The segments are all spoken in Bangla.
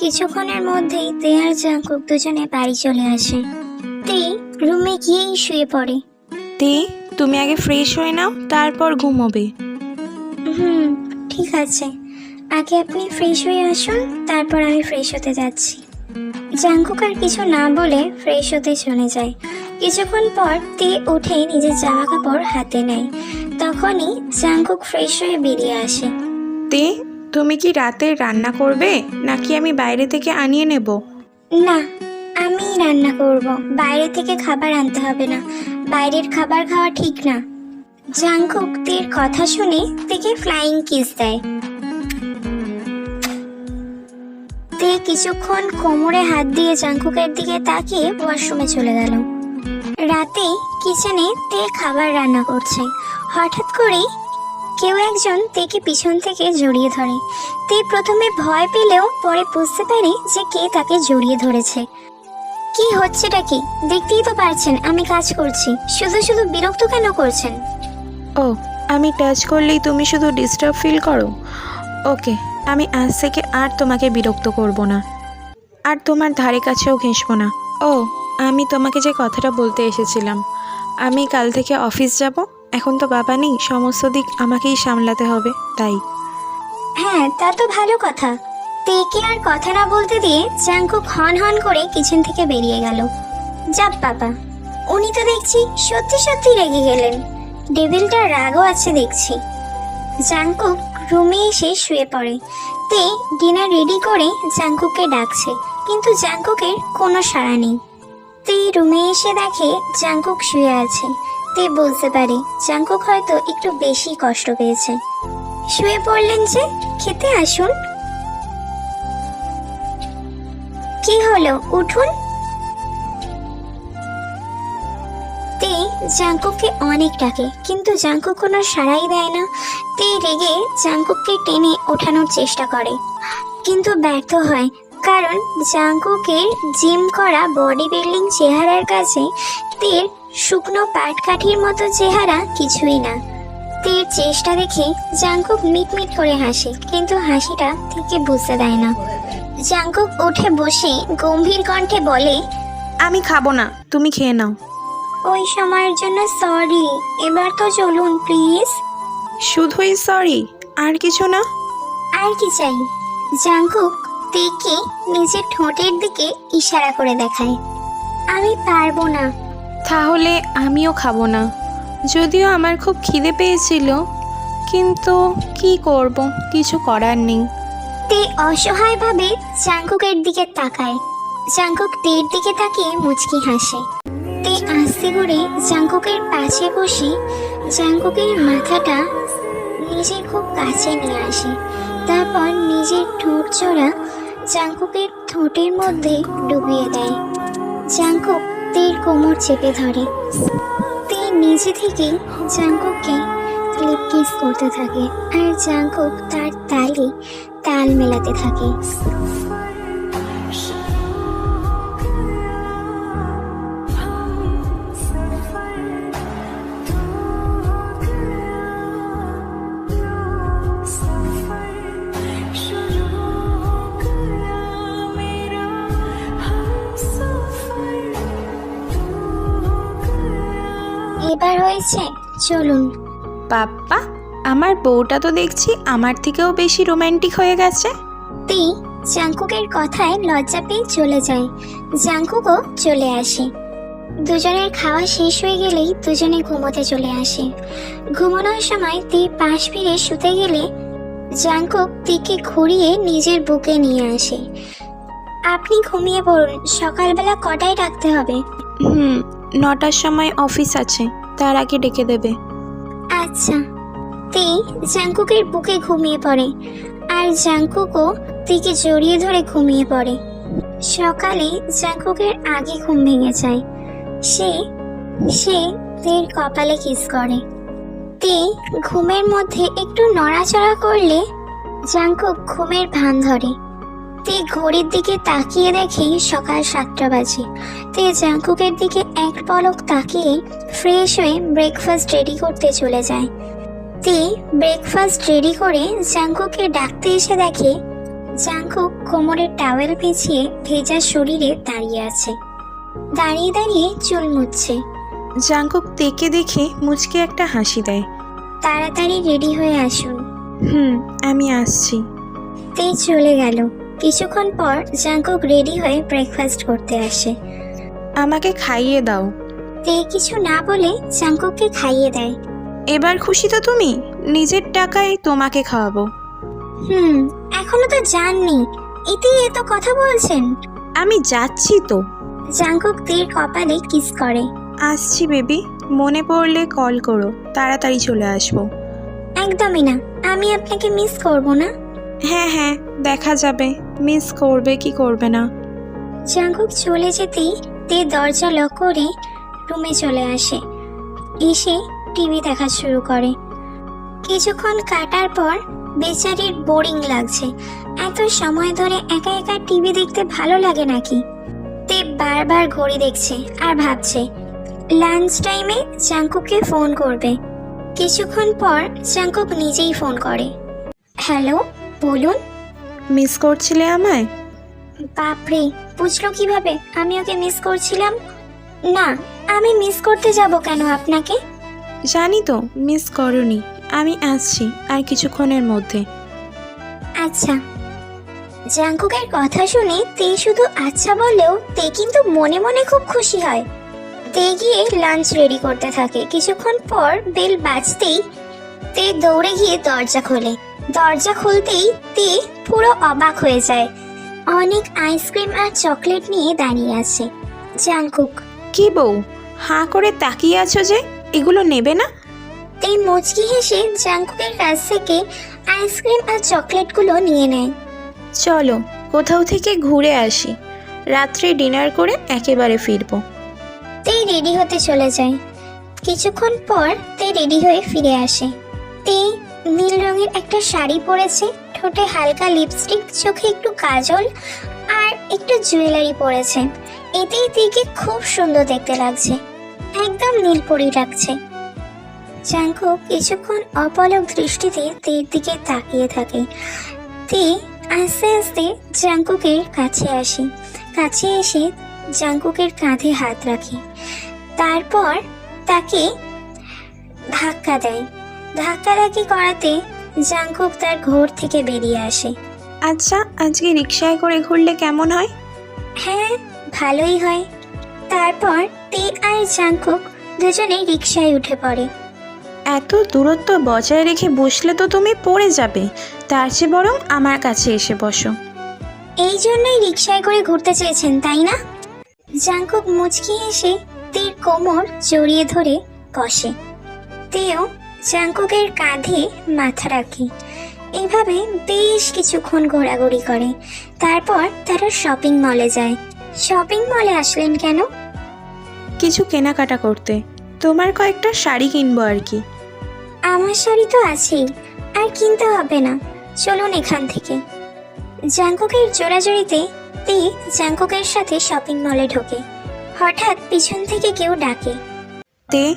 কিছুক্ষণের মধ্যেই তে আর জাঙ্কুক দুজনে বাড়ি চলে আসে। তে রুমে গিয়েই শুয়ে পড়ে। তে তুমি আগে ফ্রেশ হয়ে নাও তারপর ঘুমোবে। হুম ঠিক আছে। আগে আপনি ফ্রেশ হয়ে আসুন তারপর আমি ফ্রেশ হতে যাচ্ছি। জাঙ্কুক আর কিছু না বলে ফ্রেশ হতে চলে যায়। কিছুক্ষণ পর তে উঠে নিজের জামা কাপড় হাতে নেয়। তখনই জাঙ্কুক ফ্রেশ হয়ে বেরিয়ে আসে। তে তুমি কি রাতে রান্না করবে? নাকি আমি বাইরে থেকে আনিয়ে নেব? না, আমি রান্না করব। বাইরে থেকে খাবার আনতে হবে না। বাইরের খাবার খাওয়া ঠিক না। জাংকুক তের কথা শুনে তেকে ফ্লাইং কিস দেয়। তে কিছুক্ষণ কোমরে হাত দিয়ে জাংকুকের দিকে তাকিয়ে ওয়াশরুমে চলে গেল। রাতে কিচেনে তে খাবার রান্না করছে। হঠাৎ করেই কেউ একজন তেকে পিছন থেকে জড়িয়ে ধরে। তে প্রথমে ভয় পেলেও পরে বুঝতে পারে যে কে তাকে জড়িয়ে ধরেছে। কি হচ্ছেটা কি? দেখতেই তো পারছেন, আমি কাজ করছি। শুধু শুধু বিরক্ত কেন করছেন? ও, আমি টাচ করলেই তুমি শুধু ডিস্টার্ব ফিল করো? ওকে, আমি আজ থেকে আর তোমাকে বিরক্ত করব না। আর তোমার ধারে কাছেও ঘেঁষবো না। ও, আমি তোমাকে যে কথাটা বলতে এসেছিলাম। আমি কাল থেকে অফিস যাব এখন তো বাবা নেই, সমস্ত দিক আমাকেই সামলাতে হবে, তাই। হ্যাঁ তা তো ভালো কথা। তেকে আর কথা না বলতে দিয়ে জাংকুক হন হন করে কিচেন থেকে বেরিয়ে গেল। যাপ বাবা, উনি তো দেখছি সত্যি সত্যি রেগে গেলেন। ডেভিলটার রাগও আছে দেখছি। জাংকুক রুমে এসে শুয়ে পড়ে। তে ডিনার রেডি করে জাংকুককে ডাকছে, কিন্তু জাংকুকের কোনো সাড়া নেই। তে রুমে এসে দেখে জাংকুক শুয়ে আছে। তে বুঝতে পারে জাংকুক হয়তো একটু বেশি কষ্ট পেয়েছে। শুয়ে পড়লেন যে, খেতে আসুন। কি হলো, উঠুন। তে জাঙ্কুককে অনেক ডাকে, কিন্তু জাঙ্কুক কোনো সাড়াই দেয় না। তে রেগে জাঙ্কুককে টেনে ওঠানোর চেষ্টা করে, কিন্তু ব্যর্থ হয়। কারণ জাঙ্কুকের জিম করা বডি বিল্ডিং চেহারার কাছে তের শুকনো পাটকাঠির মতো চেহারা কিছুই না। তের চেষ্টা দেখে জাঙ্কুক মিটমিট করে হাসে কিন্তু হাসিটা থেকে বুঝতে দেয় না। জাঙ্কুক উঠে বসে গম্ভীর কণ্ঠে বলে আমি খাব না তুমি খেয়ে নাও। ওই সময়ের জন্য সরি এবার তো চলুন প্লিজ। শুধুই সরি আর কিছু না? আর কি চাই? জাঙ্কুক তেকে নিজের ঠোঁটের দিকে ইশারা করে দেখায়। আমি পারব না তাহলে আমিও খাব না। যদিও আমার খুব খিদে পেয়েছিল, কিন্তু কি করব, কিছু করার নেই। তে অসহায়ভাবে জাঙ্কুকের দিকে তাকায়। জাঙ্কুক তের দিকে তাকিয়ে মুচকি হাসে। তে আস্তে করে জাঙ্কুকের পাশে বসে জাঙ্কুকের মাথাটা নিজের খুব কাছে নিয়ে আসে। তারপর নিজের ঠোঁট জোড়া জাঙ্কুকের ঠোঁটের মধ্যে ডুবিয়ে দেয়। জাঙ্কুক তের কোমর চেপে ধরে। তে নিজে থেকে জাঙ্কুককে লিপ কিস করতে থাকে আর জাঙ্কুক তার তালে তাল মেলাতে থাকে। এবার হয়েছে? চলুন। পাপ্পা আমার বউটা তো দেখছি আমার থেকেও বেশি রোমান্টিক হয়ে গেছে। তে জাঙ্কুকের কথায় লজ্জা পেয়ে চলে যায়। জাঙ্কুকও চলে আসে। দুজনের খাওয়া শেষ হয়ে গেলেই দুজনে ঘুমোতে চলে আসে। ঘুমানোর সময় তে পাশ ফিরে শুতে গেলে জাঙ্কুক তিকে ঘুরিয়ে নিজের বুকে নিয়ে আসে। আপনি ঘুমিয়ে পড়ুন সকালবেলা কটায় ডাকতে হবে? হুম নটার সময় অফিস আছে। তার আগে ডেকে দেবে। আচ্ছা। তে জাঙ্কুকের বুকে ঘুমিয়ে পড়ে আর জাঙ্কুকও তিকে জড়িয়ে ধরে ঘুমিয়ে পড়ে। সকালে জাঙ্কুকের আগে ঘুম ভেঙে যায়। সে সে তের কপালে কিস করে। তে ঘুমের মধ্যে একটু নড়াচড়া করলে জাঙ্কুক ঘুমের ভান ধরে। তে ঘড়ির দিকে তাকিয়ে দেখে সকাল সাতটা বাজে। তে জাঙ্কুকের দিকে এক পলক তাকিয়ে ফ্রেশ হয়ে ব্রেকফাস্ট রেডি করতে চলে যায়। তে ব্রেকফাস্ট রেডি করে জাঙ্কুকে ডাকতে এসে দেখে জাংকুক কোমরের টাওয়েল পেঁচিয়ে ভেজা শরীরে দাঁড়িয়ে আছে। দাঁড়িয়ে দাঁড়িয়ে চুল মুচ্ছে জাঙ্কুক তেকে দেখে মুচকে একটা হাসি দেয়। তাড়াতাড়ি রেডি হয়ে আসুন। হুম আমি আসছি। তে চলে গেল। কিছুক্ষণ পর জাংকুক রেডি হয়ে ব্রেকফাস্ট করতে আসে। আমাকে খাইয়ে দাও। তে কিছু না বলে জাংকুককে খাইয়ে দেয়। এবার খুশি তো তুমি? নিজের টাকায় তোমাকে খাওয়াবো। হুম এখনও তো জাননি এতেই এত কথা বলছেন? আমি যাচ্ছি তো। জাংকুক তের কপালে কিস করে। আসছি বেবি মনে পড়লে কল করো তাড়াতাড়ি চলে আসব। একদমই না আমি আপনাকে মিস করব না। হ্যাঁ হ্যাঁ দেখা যাবে। মিস করবে কি করবে না। জাংকুক চলে যেতেই তে দরজা লক করে রুমে চলে আসে। এসে টিভি দেখা শুরু করে। কিছুক্ষণ কাটার পর বেচারির বোরিং লাগছে। এত সময় ধরে একা একা টিভি দেখতে ভালো লাগে নাকি? তে বারবার ঘড়ি দেখছে আর ভাবছে লাঞ্চ টাইমে জাংকুককে ফোন করবে। কিছুক্ষণ পর জাংকুক নিজেই ফোন করে হ্যালো বলুন। মিস করছিলে আমায়? বাপরে বুঝলো কীভাবে? আমি ওকে মিস করছিলাম? না আমি মিস করতে যাব কেন আপনাকে? জানি তো মিস করনি। আমি আসছি আর কিছুক্ষণের মধ্যে। আচ্ছা। জাংকুকের কথা শুনে তে শুধু আচ্ছা বললেও তে কিন্তু মনে মনে খুব খুশি হয়। তে গিয়ে লাঞ্চ রেডি করতে থাকে। কিছুক্ষণ পর বেল বাজতেই তে দৌড়ে গিয়ে দরজা খোলে। দরজা খুলতেই তে পুরো অবাক হয়ে যায়। অনেক আইসক্রিম আর চকলেট নিয়ে দাঁড়িয়ে আছে। জাংকুক। কি বউ হাঁ করে তাকিয়ে আছো যে? এগুলো নেবে না? তে মুচকি হেসে জাংকুকের কাছ থেকে আইসক্রিম আর চকলেটগুলো নিয়ে নেয়। চলো কোথাও থেকে ঘুরে আসি। রাত্রে ডিনার করে একেবারে ফিরবো। তে রেডি হতে চলে যায়। কিছুক্ষণ পর তে রেডি হয়ে ফিরে আসে। তে নীল রঙের একটা শাড়ি পরেছে, ঠোঁটে হালকা লিপস্টিক চোখে একটু কাজল আর একটু জুয়েলারি পরেছে। এতেই তেকে খুব সুন্দর দেখতে লাগছে। একদম নীল নীলপরি লাগছে। জাঙ্কু কিছুক্ষণ অপলক দৃষ্টিতে তের দিকে তাকিয়ে থাকে। তে আস্তে আস্তে জাঙ্কুকের কাছে আসে। কাছে এসে জাঙ্কুকের কাঁধে হাত রাখে। তারপর তাকে ধাক্কা দেয়। ধাক্কাধাক্কি করাতে জাঙ্কুক তার ঘোর থেকে বেরিয়ে আসে। আচ্ছা আজকে রিক্সায় করে ঘুরলে কেমন হয়? হ্যাঁ ভালোই হয়। তারপর তে আর জাঙ্কুক দুজনে রিক্সায় উঠে পড়ে। এত দূরত্ব বজায় রেখে বসলে তো তুমি পড়ে যাবে। তার চেয়ে বরং আমার কাছে এসে বসো। এই জন্যই রিক্সায় করে ঘুরতে চেয়েছেন তাই না? জাঙ্কুক মুচকি এসে তীর কোমর জড়িয়ে ধরে বসে। তেও জাঙ্কুকের কাঁধে মাথা রাখে। এভাবে বেশ কিছুক্ষণ ঘোরাঘুরি করে। তারপর তারা শপিং মলে যায়। শপিং মলে আসলেন কেন? কিছু কেনাকাটা করতে। তোমার কয়েকটা শাড়ি কিনবো আর কি। আমার শাড়ি তো আছেই আর কিনতে হবে না। চলুন এখান থেকে। জাঙ্কুকের জোড়াজড়িতে তে জাঙ্কুকের সাথে শপিং মলে ঢোকে। হঠাৎ পিছন থেকে কেউ ডাকে। তে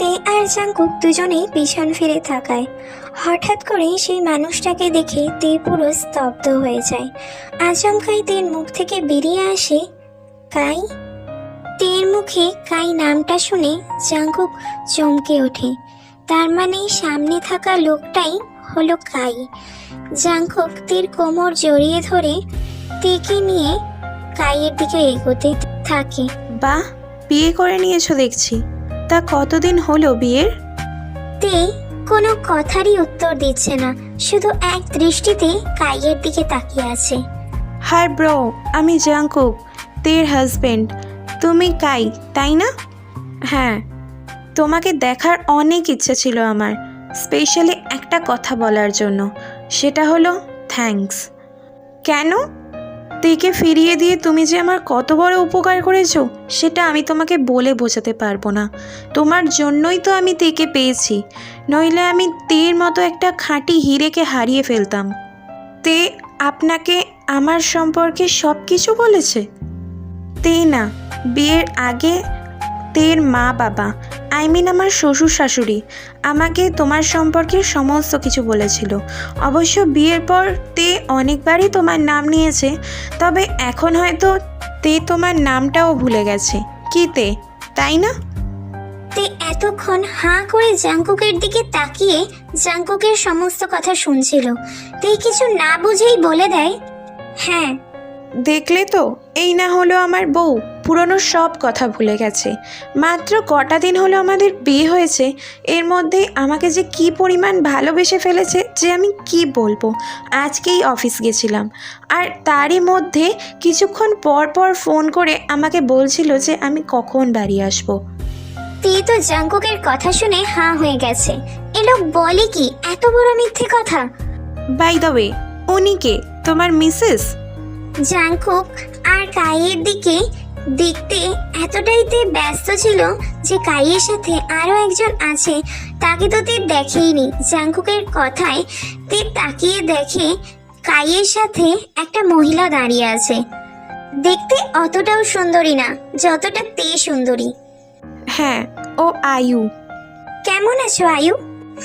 তে আর জাঙ্কুক দুজনেই পিছন ফিরে থাকায় হঠাৎ করে সেই মানুষটাকে দেখে তে পুরো স্তব্ধ হয়ে যায়। আচমকাই তের মুখ থেকে বেরিয়ে আসে কাই। তের মুখে কাই নামটা শুনে জাঙ্কুক চমকে ওঠে। তার মানে সামনে থাকা লোকটাই হলো কাই। জাঙ্কুক তের কোমর জড়িয়ে ধরে তেকে নিয়ে কাইয়ের দিকে এগোতে থাকে। বাহ, বিয়ে করে নিয়েছো দেখছি। তা কতদিন হলো বিয়ের? তে কোনো কথারই উত্তর দিচ্ছে না শুধু এক দৃষ্টিতে কাইয়ের দিকে তাকিয়ে আছে। হাই ব্রো আমি জাঙ্কুক তের হাজবেন্ড। তুমি কাই তাই না? হ্যাঁ। তোমাকে দেখার অনেক ইচ্ছে ছিল আমার স্পেশালি একটা কথা বলার জন্য সেটা হলো থ্যাঙ্কস। কেন? তেকে ফিরিয়ে দিয়ে তুমি যে আমার কত বড় উপকার করেছ, সেটা আমি তোমাকে বলে বোঝাতে পারব না। তোমার জন্যই তো আমি তেকে পেয়েছি, নইলে আমি তের মতো একটা খাঁটি হিরেকে হারিয়ে ফেলতাম। তে আপনাকে আমার সম্পর্কে সব কিছু বলেছে? তে না, বিয়ের আগে তের মা বাবা আই মিন আমার শ্বশুর শাশুড়ি আমাকে তোমার সম্পর্কে সমস্ত কিছু বলেছিল। অবশ্য বিয়ের পর তে অনেকবারই তোমার নাম নিয়েছে তবে এখন হয়তো তে তোমার নামটাও ভুলে গেছে। কি তে? তাই না? তে এতক্ষণ হাঁ করে জাংকুকের দিকে তাকিয়ে জাংকুকের সমস্ত কথা শুনছিল। তে কিছু না বুঝেই বলে দেয় হ্যাঁ। দেখলে তো এই না হলো আমার বউ। পুরনো সব কথা ভুলে গেছে। মাত্র কটা দিন হলো আমাদের বিয়ে হয়েছে এর মধ্যেই আমাকে যে কি পরিমাণ ভালোবেসে ফেলেছে যে আমি কি বলব? আজকেই অফিস গেছিলাম। আর তারই মধ্যে কিছুক্ষণ পর পর ফোন করে আমাকে বলছিল যে আমি কখন বাড়ি আসব। তে তো জাংকুকের কথা শুনে হাঁ হয়ে গেছে। এ লোক বলে কি এত বড় মিথ্যে কথা? বাই দ্য ওয়ে উনি কে? তোমার মিসেস? জাংকুক আর কাইয়ের দিকে দেখতে এতটাই তে ব্যস্ত ছিল যে কাইয়ের সাথে আরও একজন আছে তাকে তো তে দেখেইনি। জাংকুকের কথায় তে তাকিয়ে দেখে কাইয়ের সাথে একটা মহিলা দাঁড়িয়ে আছে। দেখতে অতটাও সুন্দরী না যতটা তে সুন্দরী। হ্যাঁ ও আয়ু। কেমন আছো আয়ু?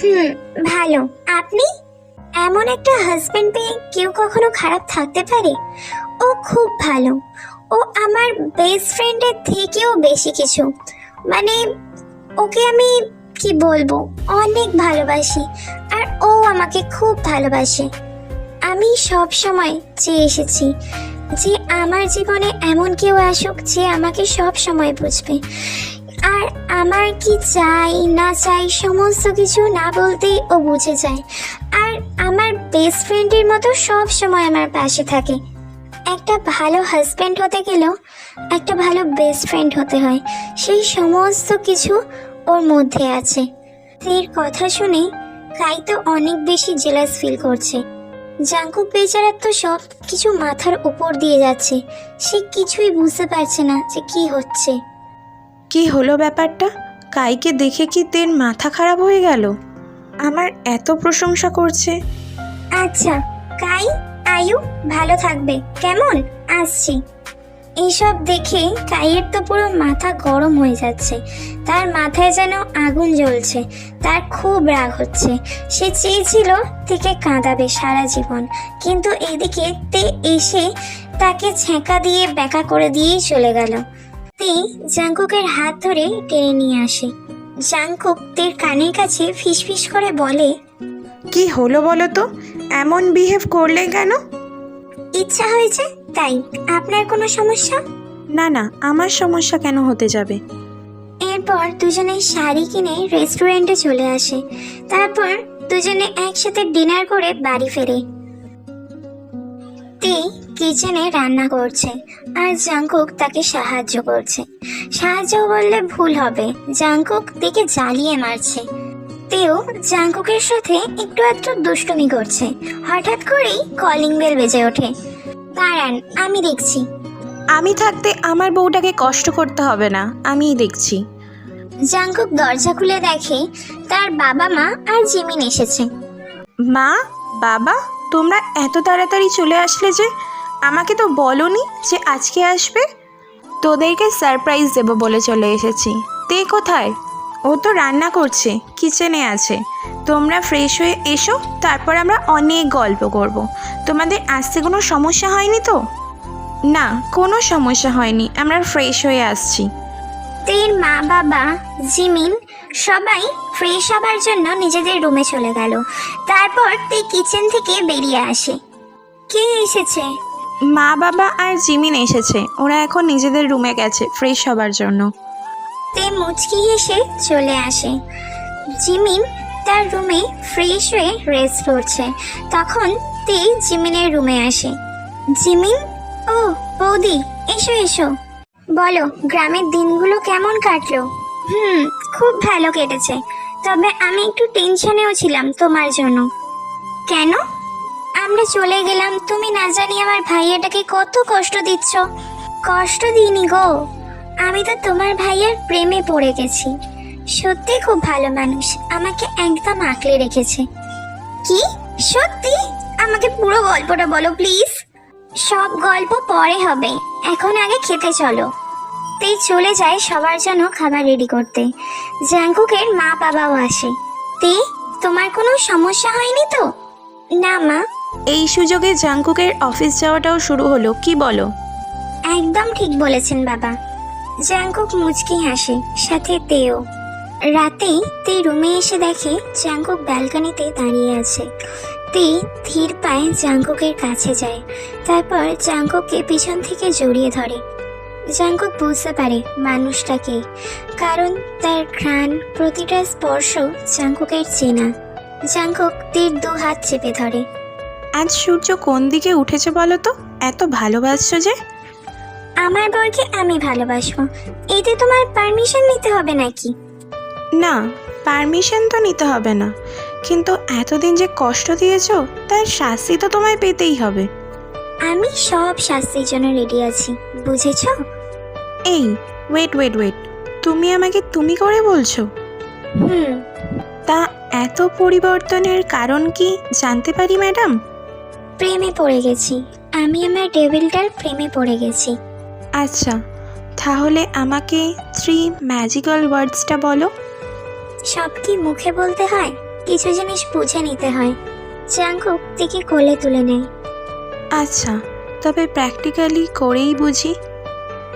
হুম ভালো। আপনি? এমন একটা হাজবেন্ড পেয়ে কেউ কখনো খারাপ থাকতে পারে? ও খুব ভালো। ও আমার বেস্ট ফ্রেন্ডের থেকেও বেশি কিছু। মানে ওকে আমি কি বলব? অনেক ভালোবাসি। আর ও আমাকে খুব ভালোবাসে। আমি সব সময় চেয়ে এসেছি যে আমার জীবনে এমন কেউ আসুক যে আমাকে সব সময় বুঝবে। আর আমার কি চাই, না চাই, সমস্ত কিছু না বলতেই ও বুঝে যায়। আর আমার বেস্ট ফ্রেন্ডের মতো সব সময় আমার পাশে থাকে। একটা ভালো হাজব্যান্ড হতে গেলেও একটা ভালো বেস্ট ফ্রেন্ড হতে হয়। সেই সমস্ত কিছু ওর মধ্যে আছে। এর কথা শুনে কাই তো অনেক বেশি জেলাস ফিল করছে। জাঙ্কুক বেচারার তো সব কিছু মাথার উপর দিয়ে যাচ্ছে। সে কিছুই বুঝতে পারছে না যে কি হচ্ছে। কি হলো ব্যাপারটা? কাইকে দেখে কি তের মাথা খারাপ হয়ে গেল? আমার এত প্রশংসা করছে। আচ্ছা কাই? আয়ু ভালো থাকবে। কেমন? আসছি। এইসব দেখে কাইয়ের তো পুরো মাথা গরম হয়ে যাচ্ছে। তার মাথায় যেন আগুন জ্বলছে। তার খুব রাগ হচ্ছে। সে চেয়েছিল থেকে কাঁদাবে সারা জীবন। কিন্তু এদিকে তে এসে তাকে ছেঁকা দিয়ে ব্যাকা করে দিয়েই চলে গেল। তে জাঙ্কুকের হাত ধরে টেনে নিয়ে আসে। জাঙ্কুক তের কানের কাছে ফিসফিস করে বলে, কি হলো বলো তো? এমন বিহেভ করলে কেন? ইচ্ছা হয়েছে তাই। আপনার কোনো সমস্যা? না না আমার সমস্যা কেন হতে যাবে? এরপর দুজনে শাড়ি কিনে রেস্টুরেন্টে চলে আসে। তারপর দুজনে একসাথে ডিনার করে বাড়ি ফেরে। তে কিচেনে রান্না করছে আর জাঙ্কুক তাকে সাহায্য করছে। সাহায্য বললে ভুল হবে। জাঙ্কুক দিকে জ্বালিয়ে মারছে। তেও জাঙ্কুকের সাথে একটু একটু দুষ্টুমি করছে। হঠাৎ করেই কলিং বেল বেজে ওঠে। দাঁড়ান আমি দেখছি। আমি থাকতে আমার বউটাকে কষ্ট করতে হবে না আমিই দেখছি। জাঙ্কুক দরজা খুলে দেখে তার বাবা মা আর জিমিন এসেছে। মা বাবা তোমরা এত তাড়াতাড়ি চলে আসলে যে আমাকে তো বলনি যে আজকে আসবে? তোদেরকে সারপ্রাইজ দেবো বলে চলে এসেছি। তে কোথায়? ও তো রান্না করছে কিচেনে আছে। তোমরা ফ্রেশ হয়ে এসো তারপর আমরা অনেক গল্প করব। তোমাদের আসতে কোনো সমস্যা হয়নি তো? না কোনো সমস্যা হয়নি আমরা ফ্রেশ হয়ে আসছি। তের মা বাবা জিমিন সবাই ফ্রেশ হবার জন্য নিজেদের রুমে চলে গেল। তারপর তে কিচেন থেকে বেরিয়ে আসে। কে এসেছে? মা বাবা আর জিমিন এসেছে ওরা এখন নিজেদের রুমে গেছে ফ্রেশ হবার জন্য। তে মুচকি হেসে চলে আসে। জিমিন তার রুমে ফ্রেশ হয়ে রেস্ট করছে। তখন তে জিমিনের রুমে আসে। জিমিন, ও, বৌদি, এসো এসো। বলো, গ্রামের দিনগুলো কেমন কাটলো? হুম, খুব ভালো কেটেছে। তবে আমি একটু টেনশনেও ছিলাম তোমার জন্য। কেন? আমরা চলে গেলাম। তুমি না জানি আমার ভাইয়াটাকে কত কষ্ট দিচ্ছ। কষ্ট দিইনি গো। আমি তো তোমার ভাইয়ার প্রেমে পড়ে গেছি। সত্যি খুব ভালো মানুষ। আমাকে একদম আঁকলে রেখেছে। কি? সত্যি? আমাকে পুরো গল্পটা বলো প্লিজ সব গল্প পরে হবে। এখন আগে খেতে চলো। তে চলে যায় সবার জন্য খাবার রেডি করতে। জাঙ্কুকের মা বাবাও আসে। তে তোমার কোনো সমস্যা হয়নি তো? না মা। এই সুযোগে জাংকুকের অফিস যাওয়াটাও শুরু হলো কি বলো? একদম ঠিক বলেছেন বাবা। জাঙ্কুক মুচকি হাসে, সাথে তেও। রাতেই তে রুমে এসে দেখে জাঙ্কুক ব্যালকনিতে দাঁড়িয়ে আছে। তে ধীর পায়ে জাঙ্কুকের কাছে যায়, তারপর জাঙ্কুককে পিছন থেকে জড়িয়ে ধরে। জাঙ্কুক বুঝতে পারে মানুষটাকে কারণ তার ঘ্রাণ প্রতিটা স্পর্শ জাঙ্কুকের চেনা। জাঙ্কুক তীর দু হাত চেপে ধরে। আজ সূর্য কোন দিকে উঠেছে বলো তো? এত ভালোবাসছো যে। আমার বরকে আমি ভালোবাসবো। এতে তোমার পারমিশন নিতে হবে নাকি? না পারমিশন তো নিতে হবে না। কিন্তু এতদিন যে কষ্ট দিয়েছ তার শাস্তি তো তোমায় পেতেই হবে। আমি সব শাস্তির জন্য রেডি আছি বুঝেছ? এই ওয়েট ওয়েট ওয়েট তুমি আমাকে তুমি করে বলছো? হুম। তা এত পরিবর্তনের কারণ কি জানতে পারি ম্যাডাম? প্রেমে পড়ে গেছি। আমি আমার টেবিলটার প্রেমে পড়ে গেছি। আচ্ছা তাহলে আমাকে থ্রি ম্যাজিক্যাল ওয়ার্ডসটা বলো। সব কি মুখে বলতে হয়? কিছু জিনিস বুঝে নিতে হয়। জাঙ্কুক থেকে কোলে তুলে নেয় আচ্ছা তবে প্র্যাকটিক্যালি করেই বুঝি।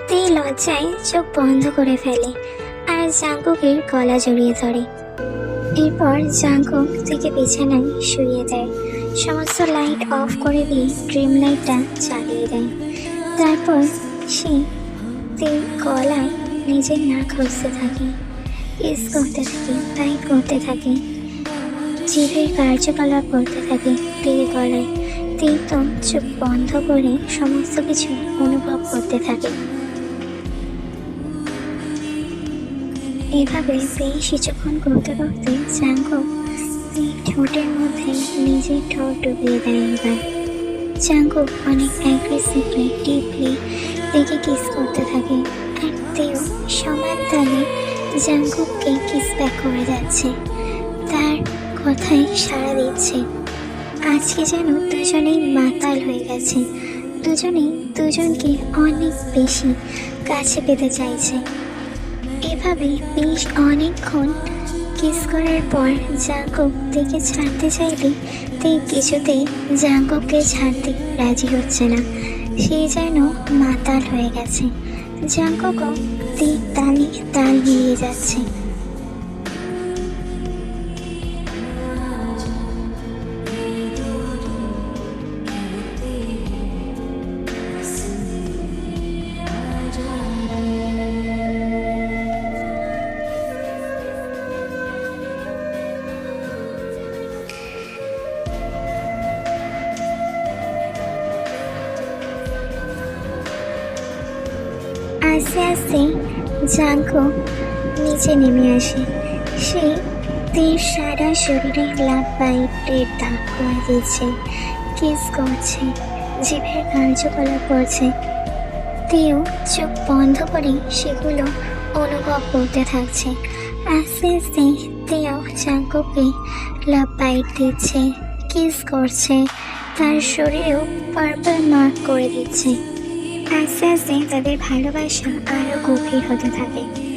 তে লজ্জায় চোখ বন্ধ করে ফেলে আর জাঙ্কুকের গলা জড়িয়ে ধরে। এরপর জাঙ্কুক থেকে বিছানায় শুয়ে দেয় সমস্ত লাইট অফ করে দিয়ে ড্রিম লাইটটা চালিয়ে দেয়। তারপর সে তে গলায় নিজের নাক ঘষতে থাকে কিস করতে থাকে, তাই করতে থাকে। জীবের কার্যকলাপ করতে থাকে তীর গলায় তীর তো চোখ বন্ধ করে সমস্ত কিছু অনুভব করতে থাকে। এভাবে বেশ কিছুক্ষণ করতে করতে এই ঠোঁটের মধ্যে নিজের ঠোঁট ডুবিয়ে দেয় এবার। চাঙ্কুক অনেক অ্যাগ্রেসিভলি ডিপলি দেখে কিস করতে থাকে। আর সমান তালে জাঙ্কুককে কিস ব্যাক করে যাচ্ছে। তার কথায় সাড়া দিচ্ছে। আজকে যেন দুজনেই মাতাল হয়ে গেছে। দুজনেই দুজনকে অনেক বেশি কাছে পেতে চাইছে। এভাবে বেশ অনেকক্ষণ কিস করার পর জাঙ্কুক দেখে ছাড়তে চাইলে তে কিছুতেই জাঙ্কুককে ছাড়তে রাজি হচ্ছে না। সে যেন মাতাল হয়ে গেছে। জাঙ্কুকও তে তালে তাল মিলিয়ে যাচ্ছে। আস্তে আস্তে জাঙ্কো নিচে নেমে আসে। সে তীর সারা শরীরে লাভ বাইটের দাগ করে দিচ্ছে কিস করছে, জিভের কার্যকলাপ করছে। তেও চোখ বন্ধ করে সেগুলো অনুভব করতে থাকছে। আস্তে আস্তে তেও জাঙ্কোকে লাভ বাইট দিচ্ছে, কিস করছে, তার শরীরেও পার্পল মার্ক করে দিচ্ছে। আস্তে আস্তে তাদের ভালোবাসা আরও গভীর হতে থাকে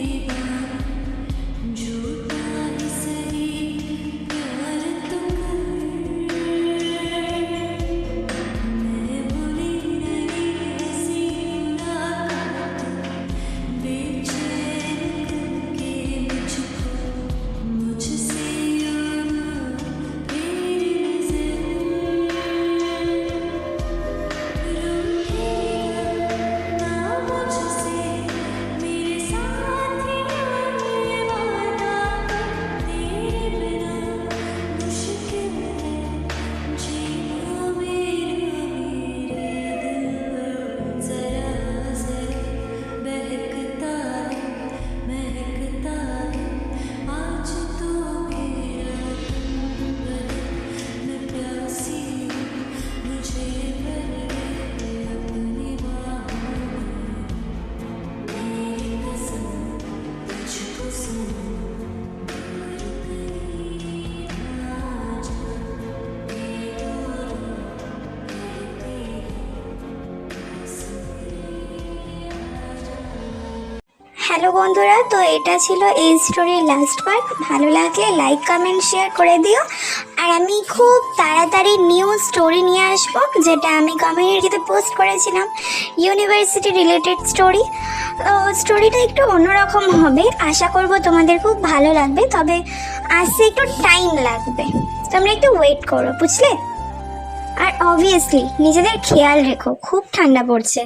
হ্যালো বন্ধুরা, তো এটা ছিল এই স্টোরির লাস্ট পার্ট ভালো লাগলে লাইক কমেন্ট শেয়ার করে দিও। আর আমি খুব তাড়াতাড়ি নিউ স্টোরি নিয়ে আসব, যেটা আমি কমিউনিটিতে পোস্ট করেছিলাম ইউনিভার্সিটি রিলেটেড স্টোরি স্টোরিটা একটু অন্যরকম হবে, আশা করব তোমাদের খুব ভালো লাগবে, তবে আসতে একটু টাইম লাগবে। তোমরা একটু ওয়েট করো, বুঝলে? আর অবভিয়াসলি নিজেদের খেয়াল রেখো, খুব ঠান্ডা পড়ছে।